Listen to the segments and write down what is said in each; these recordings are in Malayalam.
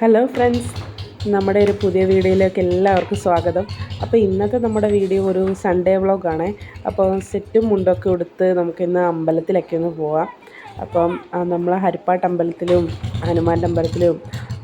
ഹലോ ഫ്രണ്ട്സ് നമ്മുടെ ഒരു പുതിയ വീഡിയോയിലേക്ക് എല്ലാവർക്കും സ്വാഗതം. അപ്പോൾ ഇന്നത്തെ നമ്മുടെ വീഡിയോ ഒരു സൺഡേ വ്ളോഗാണ് അപ്പോൾ സെറ്റും മുണ്ടൊക്കെ എടുത്ത് നമുക്കിന്ന് അമ്പലത്തിലൊക്കെ ഒന്ന് പോവാം. അപ്പം നമ്മൾ ഹരിപ്പാട്ട് അമ്പലത്തിലും ഹനുമാന്റെ അമ്പലത്തിലും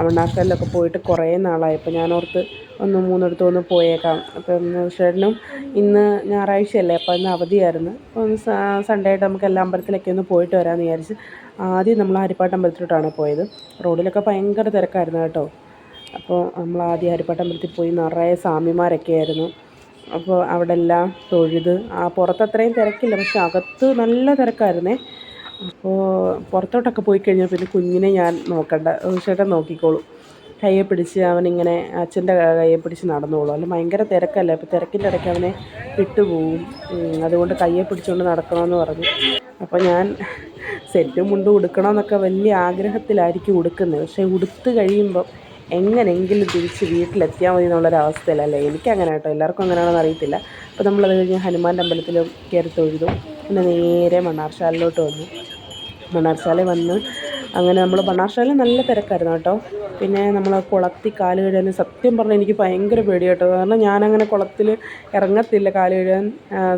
അമർനാഥിലൊക്കെ പോയിട്ട് കുറേ നാളായി. അപ്പോൾ ഞാൻ ഓർത്ത് ഒന്ന് മൂന്നിടത്തും ഒന്ന് പോയേക്കാം. അപ്പം ചേട്ടനും ഇന്ന് ഞായറാഴ്ചയല്ലേ? അപ്പോൾ ഇന്ന് അവധിയായിരുന്നു. അപ്പോൾ ഒന്ന് സൺഡേ ആയിട്ട് നമുക്ക് എല്ലാ അമ്പലത്തിലൊക്കെ ഒന്ന് പോയിട്ട് വരാമെന്ന് വിചാരിച്ച് ആദ്യം നമ്മൾ ഹരിപ്പാട്ട് അമ്പലത്തിലോട്ടാണ് പോയത്. റോഡിലൊക്കെ ഭയങ്കര തിരക്കായിരുന്നു കേട്ടോ. അപ്പോൾ നമ്മൾ ആദ്യം ഹരിപ്പാട്ട് അമ്പലത്തിൽ പോയി നിറയെ സ്വാമിമാരൊക്കെ ആയിരുന്നു. അപ്പോൾ അവിടെ എല്ലാം തൊഴുത് ആ പുറത്ത് അത്രയും തിരക്കില്ല പക്ഷെ അകത്ത് നല്ല തിരക്കായിരുന്നേ. അപ്പോൾ പുറത്തോട്ടൊക്കെ പോയി കഴിഞ്ഞാൽ പിന്നെ കുഞ്ഞിനെ ഞാൻ നോക്കണ്ട ചേട്ടൻ നോക്കിക്കോളും. കയ്യെ പിടിച്ച് അവനിങ്ങനെ അച്ഛന്റെ കയ്യെ പിടിച്ച് നടന്നോളും. അല്ല ഭയങ്കര തിരക്കല്ലേ? അപ്പോൾ തിരക്കിന്റെ ഇടയ്ക്ക് അവനെ വിട്ടുപോകും അതുകൊണ്ട് കയ്യെ പിടിച്ചുകൊണ്ട് നടക്കണമെന്ന് പറഞ്ഞു. അപ്പോൾ ഞാൻ സെറ്റും മുണ്ടും ഉടുക്കണമെന്നൊക്കെ വലിയ ആഗ്രഹത്തിലായിരിക്കും ഉടുക്കുന്നത്. പക്ഷേ ഉടുത്ത് കഴിയുമ്പോൾ എങ്ങനെയെങ്കിലും തിരിച്ച് വീട്ടിലെത്തിയാൽ മതി എന്നുള്ളൊരവസ്ഥയിലല്ലേ എനിക്കങ്ങനെ കേട്ടോ. എല്ലാവർക്കും അങ്ങനെയാണെന്ന് അറിയത്തില്ല. അപ്പോൾ നമ്മളത് കഴിഞ്ഞ് ഹനുമാന്റെ അമ്പലത്തിൽ കയറി തൊഴുതു. പിന്നെ നേരെ മണ്ണാർശാലിലോട്ട് വന്നു. മണ്ണാർശാല വന്ന് അങ്ങനെ നമ്മൾ മണ്ണാർശാല നല്ല തിരക്കായിരുന്നു കേട്ടോ. പിന്നെ നമ്മൾ കുളത്തിൽ കാൽ കഴുകാൻ സത്യം പറഞ്ഞാൽ എനിക്ക് ഭയങ്കര പേടി കേട്ടോ കാരണം ഞാനങ്ങനെ കുളത്തിൽ ഇറങ്ങത്തില്ല കാൽ കഴുകാൻ.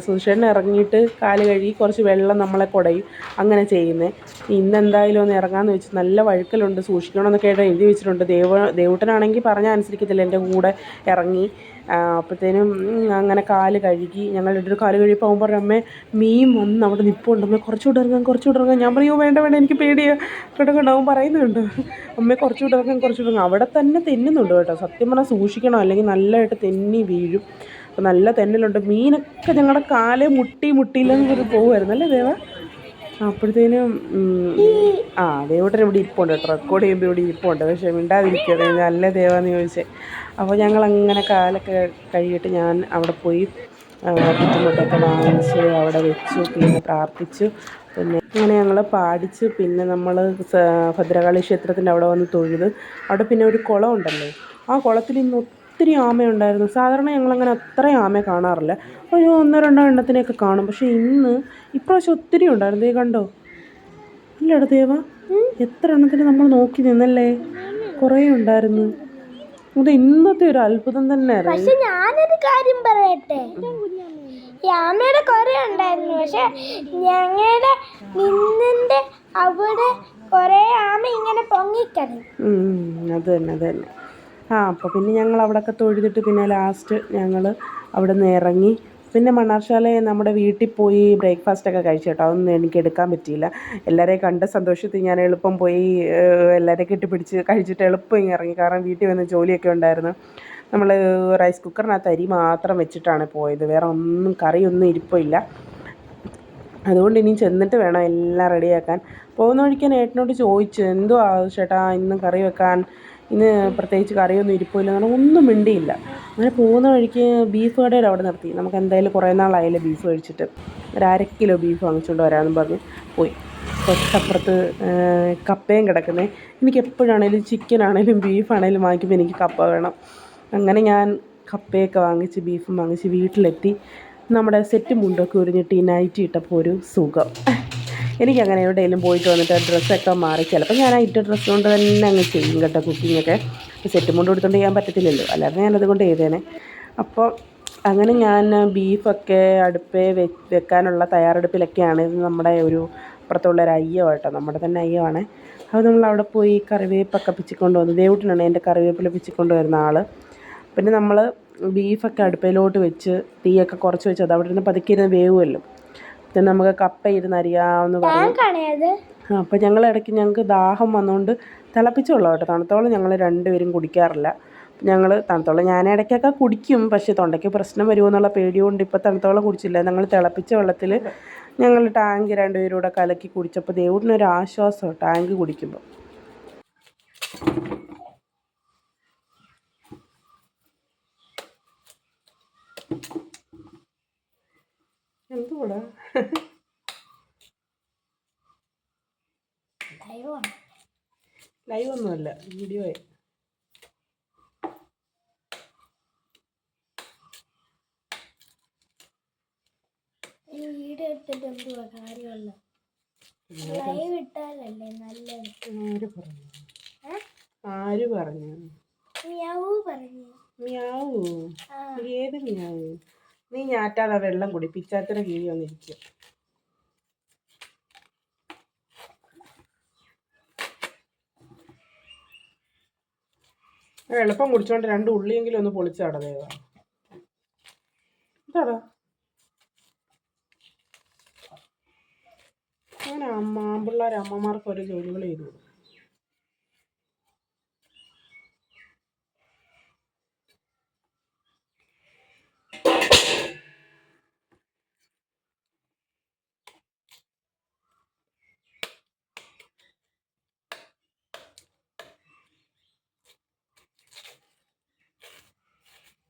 സുഷേണ്ണ ഇറങ്ങിയിട്ട് കാൽ കഴുകി കുറച്ച് വെള്ളം നമ്മളെ കുടയും. അങ്ങനെ ചെയ്യുന്നത് ഇന്ന് എന്തായാലും ഒന്ന് ഇറങ്ങാമെന്ന് വെച്ച് നല്ല വഴുക്കലുണ്ട്. സൂക്ഷിക്കണമെന്നൊക്കെ ആയിട്ട് എഴുതി വെച്ചിട്ടുണ്ട്. ദേവ ദേവൂട്ടനാണെങ്കിൽ പറഞ്ഞാൽ അനുസരിക്കത്തില്ല. എന്റെ കൂടെ ഇറങ്ങി. അപ്പോഴത്തേനും അങ്ങനെ കാൽ കഴുകി ഞങ്ങൾ ഒരു കാൽ കഴുകിയപ്പോൾ അവൻ പറഞ്ഞു അമ്മേ മീൻ വന്ന് അവിടെ നിൽപ്പുണ്ട് അമ്മേ കുറച്ചുകൂടെ ഇറങ്ങാൻ കുറച്ചുകൂടെ ഇറങ്ങാൻ ഞാൻ പറയും വേണ്ട വേണ്ട എനിക്ക് പേടിയാണ് കിടക്കണ്ട അവൻ പറയുന്നുണ്ട് അമ്മേ കുറച്ചുകൂടെ ഇറങ്ങാൻ കുറച്ചുകൂടെ ഇറങ്ങാം. അവിടെ തന്നെ തെന്നുന്നുണ്ട് കേട്ടോ. സത്യം പറഞ്ഞാൽ സൂക്ഷിക്കണം അല്ലെങ്കിൽ നല്ലതായിട്ട് തെന്നി വീഴും. അപ്പോൾ നല്ല തെന്നലുണ്ട്. മീനൊക്കെ ഞങ്ങളുടെ കാലേ മുട്ടി മുട്ടിയില്ലെന്ന് പോകുമായിരുന്നു അല്ലേ ദേവ? അപ്പോഴത്തേനും ആ ദേവട്ടൻ ഇവിടെ ഇരിപ്പുണ്ട് കേട്ടോ. റെക്കോർഡ് ചെയ്യുമ്പോൾ ഇവിടെ ഇരിപ്പുണ്ട്. പക്ഷേ മിണ്ടാതിരിക്കുകയാണ് നല്ല ദേവാന്ന് ചോദിച്ചേ. അപ്പോൾ ഞങ്ങൾ അങ്ങനെ കാലൊക്കെ കഴിയിട്ട് ഞാൻ അവിടെ പോയി ബുദ്ധിമുട്ടൊക്കെ വാങ്ങിച്ച് അവിടെ വെച്ചു പിന്നെ പ്രാർത്ഥിച്ചു. പിന്നെ അങ്ങനെ ഞങ്ങൾ പാടിച്ച് പിന്നെ നമ്മൾ ഭദ്രകാളി ക്ഷേത്രത്തിന്റെ അവിടെ വന്ന് തൊഴുത് അവിടെ പിന്നെ ഒരു കുളം ഉണ്ടല്ലോ. ആ കുളത്തിൽ ഇന്ന് ഒത്തിരി ആമയുണ്ടായിരുന്നു. സാധാരണ ഞങ്ങളങ്ങനെ അത്രയും ആമയെ കാണാറില്ല. ഒരു ഒന്നോ രണ്ടോ എണ്ണത്തിനെയൊക്കെ കാണും. പക്ഷേ ഇന്ന് ഇപ്രാവശ്യം ഒത്തിരി ഉണ്ടായിരുന്നു. ദേ കണ്ടോ? ഇല്ലട ദേവ. എത്ര എണ്ണത്തിന് നമ്മൾ നോക്കി നിന്നല്ലേ? കുറേ ഉണ്ടായിരുന്നു. അത് ഇന്നത്തെ ഒരു അത്ഭുതം തന്നെയായിരുന്നു പക്ഷെ ഞാനൊരു കാര്യം പറയട്ടെ? ഈ ആമയുടെ കുറെ ഉണ്ടായിരുന്നു. പക്ഷെ ഞങ്ങളുടെ നിന്നിന്റെ അവിടെ കുറേ ആമ ഇങ്ങനെ പൊങ്ങിക്കറി അത് തന്നെ അത് തന്നെ. ആ അപ്പോൾ പിന്നെ ഞങ്ങൾ അവിടെയൊക്കെ തൊഴുതിട്ട് പിന്നെ ലാസ്റ്റ് ഞങ്ങൾ അവിടെ നിന്ന് ഇറങ്ങി. പിന്നെ മണ്ണാർശാല നമ്മുടെ വീട്ടിൽ പോയി ബ്രേക്ക്ഫാസ്റ്റൊക്കെ കഴിച്ചു കേട്ടോ. അതൊന്നും എനിക്ക് എടുക്കാൻ പറ്റിയില്ല. എല്ലാവരെയും കണ്ട സന്തോഷത്തിൽ ഞാൻ എളുപ്പം പോയി എല്ലാവരെയും കെട്ടിപ്പിടിച്ച് കഴിച്ചിട്ട് എളുപ്പം ഇറങ്ങി. കാരണം വീട്ടിൽ വന്ന് ജോലിയൊക്കെ ഉണ്ടായിരുന്നു. നമ്മൾ റൈസ് കുക്കറിനകത്ത് അരി മാത്രം വെച്ചിട്ടാണ് പോയത്. വേറെ ഒന്നും കറിയൊന്നും ഇരിപ്പില്ല അതുകൊണ്ട് ഇനി ചെന്നിട്ട് വേണം എല്ലാം റെഡിയാക്കാൻ പോകുന്ന വഴിക്ക് ഞാൻ ഏട്ടനോട് ചോദിച്ചു എന്തുവാ ചേട്ടാ ഇന്ന് കറി വെക്കാൻ ഇന്ന് പ്രത്യേകിച്ച് കറിയൊന്നും ഇരിപ്പില്ല എന്ന് പറഞ്ഞാൽ ഒന്നും മിണ്ടിയില്ല. അങ്ങനെ പോകുന്ന വഴിക്ക് ബീഫ് കടയിൽ അവിടെ നിർത്തി. നമുക്ക് എന്തായാലും കുറേ നാളായാലും ബീഫ് കഴിച്ചിട്ട്. ഒരു അര കിലോ ബീഫ് വാങ്ങിച്ചുകൊണ്ട് വരാമെന്ന് പറഞ്ഞ് പോയി. തൊട്ടപ്പുറത്ത് കപ്പയും കിടക്കുന്നത് എനിക്ക് എപ്പോഴാണേലും ചിക്കനാണേലും ബീഫാണേലും വാങ്ങിക്കുമ്പോൾ എനിക്ക് കപ്പ വേണം. അങ്ങനെ ഞാൻ കപ്പയൊക്കെ വാങ്ങിച്ച് ബീഫും വാങ്ങിച്ച് വീട്ടിലെത്തി. നമ്മുടെ സെറ്റ് മുണ്ടൊക്കെ ഉരിഞ്ഞിട്ട് ഈ നൈറ്റ് ഇട്ടപ്പോൾ ഒരു സുഖം. എനിക്കങ്ങനെ എവിടെയെങ്കിലും പോയിട്ട് വന്നിട്ട് ഡ്രസ്സൊക്കെ മാറി ചിലപ്പോൾ ഞാൻ ആ ഇട്ട ഡ്രസ്സ് കൊണ്ട് തന്നെ അങ്ങ് ചെയ്യും കേട്ടോ കുക്കിങ്ങൊക്കെ. സെറ്റ് മുണ്ട് കൊടുത്തോണ്ട് ചെയ്യാൻ പറ്റത്തില്ലല്ലോ. അല്ലാതെ ഞാനത് കൊണ്ട് ചെയ്തേനെ. അപ്പോൾ അങ്ങനെ ഞാൻ ബീഫൊക്കെ അടുപ്പേ വെ വെക്കാനുള്ള തയ്യാറെടുപ്പിലൊക്കെയാണ് ഇത് നമ്മുടെ ഒരു അപ്പുറത്തുള്ള ഒരു അയ്യോ കേട്ടോ. നമ്മുടെ തന്നെ അയ്യോ ആണ്. അത് നമ്മൾ അവിടെ പോയി കറിവേപ്പൊക്കെ പിച്ചിക്കൊണ്ട് വന്നു. ദേവൂട്ടിനാണ് എന്റെ കറിവേപ്പില പിച്ചിക്കൊണ്ട് വരുന്ന ആൾ പിന്നെ നമ്മൾ ബീഫൊക്കെ അടുപ്പയിലോട്ട് വെച്ച് തീയൊക്കെ കുറച്ച് വെച്ച് അത് അവിടെ ഇരുന്ന് പതുക്കിയിരുന്ന് വേവുമല്ലോ. പിന്നെ നമുക്ക് കപ്പ ഇരുന്ന് അരിയാമെന്ന് പറഞ്ഞു അപ്പോൾ ഞങ്ങൾ ഇടയ്ക്ക് ഞങ്ങൾക്ക് ദാഹം വന്നുകൊണ്ട് തിളപ്പിച്ച വെള്ളം കേട്ടോ. തണുത്തോളം ഞങ്ങൾ രണ്ടുപേരും കുടിക്കാറില്ല. ഞങ്ങൾ തണുത്തോളം ഞാൻ ഇടയ്ക്കൊക്കെ കുടിക്കും പക്ഷേ തൊണ്ടയ്ക്ക് പ്രശ്നം വരുമോ എന്നുള്ള പേടിയുകൊണ്ട് ഇപ്പോൾ തണുത്തോളം കുടിച്ചില്ല. ഞങ്ങൾ തിളപ്പിച്ച വെള്ളത്തിൽ ഞങ്ങൾ ടാങ്ക് രണ്ടുപേരും കൂടെ കലക്കി കുടിച്ചപ്പോൾ ദൈവത്തിനൊരു ആശ്വാസം ടാങ്ക് കുടിക്കുമ്പോൾ എന്തുകൂടാ. ലൈവ് ഒന്നുമല്ല വീഡിയോ ആര് പറഞ്ഞു? മിയാവൂ പറഞ്ഞു. മ്യാവൂ? ഏത് മ്യാവൂ? നീ ഞാറ്റാതെ വെള്ളം കുടി പിച്ചാത്തിന് കീഴി വന്നിരിക്കും. എളുപ്പം കുടിച്ചോണ്ട് രണ്ട് ഉള്ളിയെങ്കിലും ഒന്ന് പൊളിച്ചാടാ ദേവാ. അമ്മമാർക്ക് ഒരു ജോലികൾ ചെയ്തു കൊടുക്കും.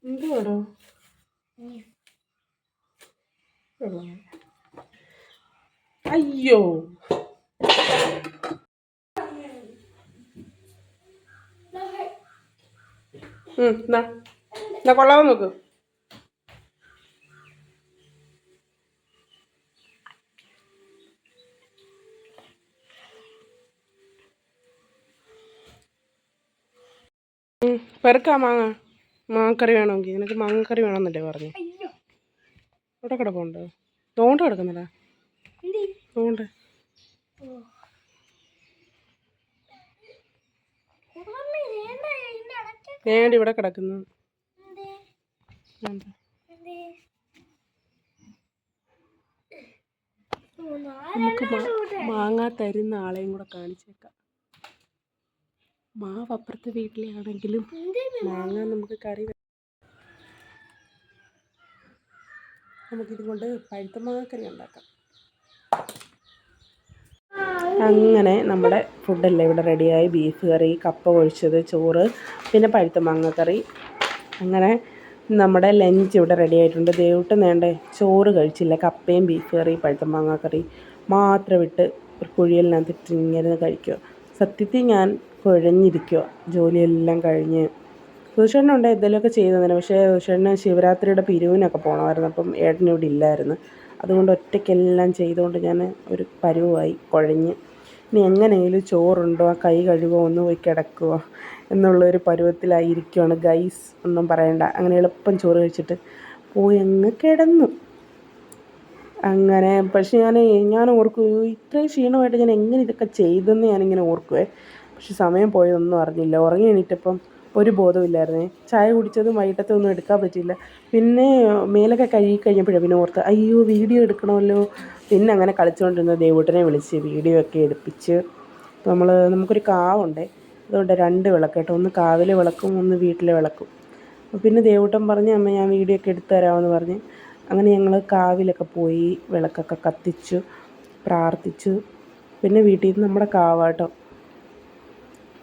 എന്തുവാടോ. അയ്യോ. എന്നാ എന്നാ നോക്ക്. പെറുക്കാ മാങ്ങ. മാങ്ങക്കറി വേണമെങ്കിൽ. നിനക്ക് മാങ്ങക്കറി വേണമെന്നല്ലേ പറഞ്ഞു? എവിടെ ഇവിടെ കിടപ്പുണ്ട്? തോണ്ട കിടക്കുന്നില്ല. തോണ്ട്. വേണ്ട നേടി ഇവിടെ കിടക്കുന്നു. നമുക്ക് മാങ്ങ തരുന്ന ആളെയും കൂടെ കാണിച്ചേക്കാം. മാവ് അപ്പുറത്തെ വീട്ടിലാണെങ്കിലും മാങ്ങ നമുക്ക് കറി നമുക്കിതുകൊണ്ട് നമുക്കിത് കൊണ്ട് പഴുത്ത മാങ്ങക്കറി ഉണ്ടാക്കാം. അങ്ങനെ നമ്മുടെ ഫുഡെല്ലാം ഇവിടെ റെഡിയായി ബീഫ് കറി കപ്പ ഒഴിച്ചത് ചോറ് പിന്നെ പഴുത്ത മാങ്ങക്കറി. അങ്ങനെ നമ്മുടെ ലഞ്ച് ഇവിടെ റെഡി ആയിട്ടുണ്ട്. ദേവട്ട് നേണ്ടേ ചോറ് കഴിച്ചില്ല. കപ്പയും ബീഫ് കറി പഴുത്ത മാങ്ങാക്കറി മാത്രം ഇട്ട് ഒരു കുഴിയലിനകത്തിട്ട് ഇങ്ങനെ കഴിക്കുക. സത്യത്തിൽ ഞാൻ കുഴഞ്ഞിരിക്കുക. ജോലിയെല്ലാം കഴിഞ്ഞ്. സുഷേണ്ണുണ്ട് എന്തെങ്കിലുമൊക്കെ ചെയ്തതിന് പക്ഷേ സുഷേണ്ണന് ശിവരാത്രിയുടെ പിരിവിനൊക്കെ പോകണമായിരുന്നു അപ്പം ഏട്ടൻ ഇവിടെ ഇല്ലായിരുന്നു. അതുകൊണ്ട് ഒറ്റയ്ക്കെല്ലാം ചെയ്തുകൊണ്ട് ഞാൻ ഒരു പരുവമായി കുഴഞ്ഞ്. ഇനി എങ്ങനെയെങ്കിലും ചോറുണ്ടോ ആ കൈ കഴുകുമോ ഒന്ന് പോയി കിടക്കുമോ എന്നുള്ളൊരു പരുവത്തിലായിരിക്കുവാണ് ഗൈസ്. ഒന്നും പറയണ്ട. അങ്ങനെ എളുപ്പം ചോറ് കഴിച്ചിട്ട് പോയി അങ്ങ് കിടന്നു. അങ്ങനെ പക്ഷെ ഞാൻ ഞാൻ ഓർക്കും "അയ്യോ, ഇത്രയും ക്ഷീണമായിട്ട് ഞാൻ എങ്ങനെ ഇതൊക്കെ ചെയ്തെന്ന് ഞാനിങ്ങനെ ഓർക്കുവേ. പക്ഷെ സമയം പോയതൊന്നും അറിഞ്ഞില്ല. ഉറങ്ങി എണീറ്റപ്പം ഒരു ബോധമില്ലായിരുന്നേ ചായ കുടിച്ചതും വൈകിട്ടത്തെ ഒന്നും എടുക്കാൻ പറ്റിയില്ല. പിന്നെ മേലൊക്കെ കഴുകി കഴിഞ്ഞപ്പോഴാണ് പിന്നെ ഓർത്ത് അയ്യോ വീഡിയോ എടുക്കണമല്ലോ. പിന്നെ അങ്ങനെ കളിച്ചുകൊണ്ടിരുന്ന ദേവൂട്ടനെ വിളിച്ച് വീഡിയോ ഒക്കെ എടുപ്പിച്ച് നമ്മൾ നമുക്കൊരു കാവുണ്ടേ. അതുകൊണ്ട് രണ്ട് വിളക്ക് കേട്ടോ. ഒന്ന് കാവിലെ വിളക്കും ഒന്ന് വീട്ടിലെ വിളക്കും. പിന്നെ ദേവൂട്ടൻ പറഞ്ഞ് അമ്മ ഞാൻ വീഡിയോ ഒക്കെ എടുത്തു തരാമെന്ന് പറഞ്ഞ്. അങ്ങനെ ഞങ്ങൾ കാവിലൊക്കെ പോയി വിളക്കൊക്കെ കത്തിച്ചു പ്രാർത്ഥിച്ചു. പിന്നെ വീട്ടിൽ നിന്ന് നമ്മുടെ കാവാട്ടോ.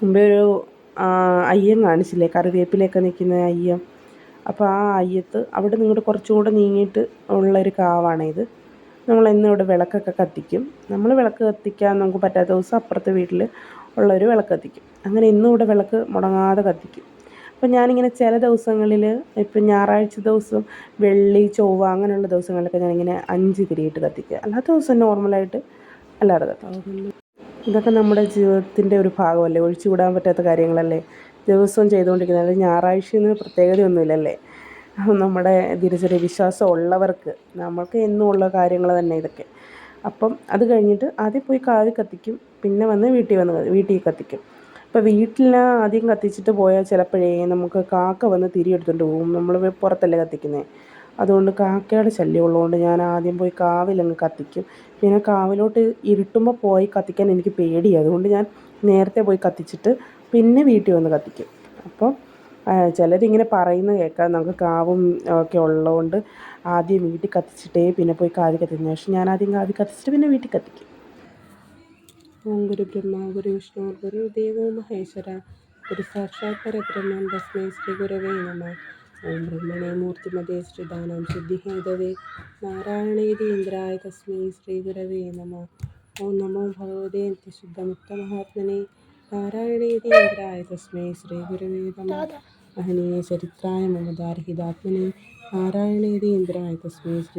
മുമ്പേ ഒരു അയ്യം കാണിച്ചില്ലേ? കറിവേപ്പിലൊക്കെ നിൽക്കുന്ന അയ്യം. അപ്പോൾ ആ അയ്യത്ത് അവിടെ നിങ്ങോട്ട് കുറച്ചും കൂടെ നീങ്ങിയിട്ട് ഉള്ളൊരു കാവാണ് ഇത് നമ്മൾ എന്നും ഇവിടെ വിളക്കൊക്കെ കത്തിക്കും. നമ്മൾ വിളക്ക് കത്തിക്കാൻ നമുക്ക് പറ്റാത്ത ദിവസം അപ്പുറത്തെ വീട്ടിൽ ഉള്ളൊരു വിളക്ക് കത്തിക്കും. അങ്ങനെ ഇന്നും ഇവിടെ വിളക്ക് മുടങ്ങാതെ കത്തിക്കും. അപ്പം ഞാനിങ്ങനെ ചില ദിവസങ്ങളിൽ ഇപ്പം ഞായറാഴ്ച ദിവസം വെള്ളി ചൊവ്വ അങ്ങനെയുള്ള ദിവസങ്ങളിലൊക്കെ ഞാനിങ്ങനെ അഞ്ച് തിരിയിട്ട് കത്തിക്കുക. അല്ലാത്ത ദിവസം നോർമലായിട്ട് അല്ലാതെ കത്തിക്കും. ഇതൊക്കെ നമ്മുടെ ജീവിതത്തിന്റെ ഒരു ഭാഗമല്ലേ? ഒഴിച്ചുകൂടാൻ പറ്റാത്ത കാര്യങ്ങളല്ലേ? ദിവസവും ചെയ്തുകൊണ്ടിരിക്കുന്നത് ഞായറാഴ്ചയെന്ന് പ്രത്യേകതയൊന്നുമില്ലല്ലേ? നമ്മുടെ ദിനചര്യ വിശ്വാസം ഉള്ളവർക്ക് നമ്മൾക്ക് എന്നും ഉള്ള കാര്യങ്ങൾ തന്നെ ഇതൊക്കെ. അപ്പം അത് കഴിഞ്ഞിട്ട് ആദ്യം പോയി കാവി കത്തിക്കും പിന്നെ വന്ന് വീട്ടിൽ വന്ന് വീട്ടിൽ കത്തിക്കും. അപ്പോൾ വീട്ടിൽ ആദ്യം കത്തിച്ചിട്ട് പോയാൽ ചിലപ്പോഴേ നമുക്ക് കാക്ക വന്ന് തിരിയെടുത്തുകൊണ്ട് പോകും. നമ്മൾ പുറത്തല്ലേ കത്തിക്കുന്നത് അതുകൊണ്ട് കാക്കയുടെ ശല്യം ഉള്ളതുകൊണ്ട് ഞാൻ ആദ്യം പോയി കാവിലങ്ങ് കത്തിക്കും. പിന്നെ കാവിലോട്ട് ഇരുട്ടുമ്പോൾ പോയി കത്തിക്കാൻ എനിക്ക് പേടിയാണ് അതുകൊണ്ട് ഞാൻ നേരത്തെ പോയി കത്തിച്ചിട്ട് പിന്നെ വീട്ടിൽ വന്ന് കത്തിക്കും. അപ്പം ആ, ചിലരിങ്ങനെ പറയുന്നത് കേൾക്കാം. നമുക്ക് കാവും ഒക്കെ ഉള്ളതുകൊണ്ട് ആദ്യം വീട്ടിൽ കത്തിച്ചിട്ടേ പിന്നെ പോയി കാവി കത്തിക്കുന്ന പക്ഷെ ഞാൻ ആദ്യം കാവി കത്തിച്ചിട്ട് പിന്നെ വീട്ടിൽ കത്തിക്കും. ഓം ഗുരു ബ്രഹ്മ ഗുരു വിഷ്ണു ഗുരു ദേവോ മഹേശ്വര ഗുരു സാക്ഷാത് പരബ്രഹ്മൻ തസ്മൈ ശ്രീ ഗുരവേ നമ. ഓം ബ്രഹ്മണേ മൂർത്തിമതേ ശ്രീദാനം സിദ്ധിഹേതവേ നാരായണേതി ഇന്ദ്രായ തസ്മൈ ശ്രീഗുരവേ നമ ഓം നമോ ഭഗവതേ നിത്യശുദ്ധമുക്തമഹാത്മനെ നാരായണേതി ഇന്ദ്രായ തസ്മൈ ശ്രീഗുരവേ നമ മഹനീയ ചരിത്രായ മമദാർഹിതാത്മനെ നാരായണേതി ഇന്ദ്രായ തസ്മൈ ശ്രീ